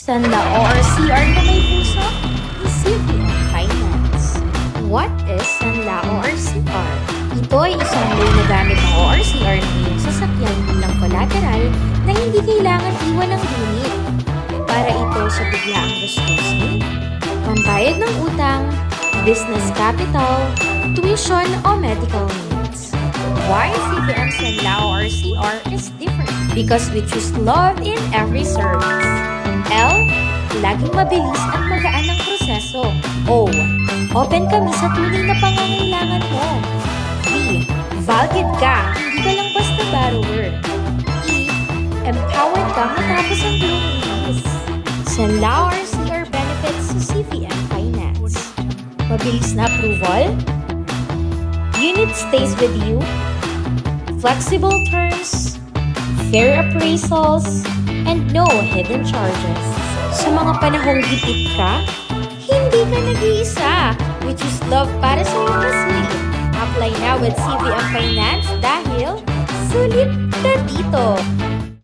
Sanla or CR na may puso? Isipin finance. What is Sanla or CR? Ito ay isang loan na gamit ng ORCR na iyong sasakyan bilang collateral na hindi kailangan iwan ng unit. Para ito sa biglaang gastusin, pambayad ng utang, business capital, tuition o medical needs. Why CVM Sanla or CR is different? Because we choose love in every service. Laging mabilis at magaan ang proseso. O. Open kami sa tunay na pangangailangan mo. V. Valid ka, hindi ka lang basta borrower. E. Empowered ka matapos ang iyong release. Sanla or CR benefits sa CVM Finance. Mabilis na approval. Unit stays with you. Flexible terms. Fair appraisals. And no hidden charges. Sa mga panahong gipit ka, hindi ka nag-iisa. We choose love para sa iyong masulit. Apply now with CVM Finance dahil sulit ka dito.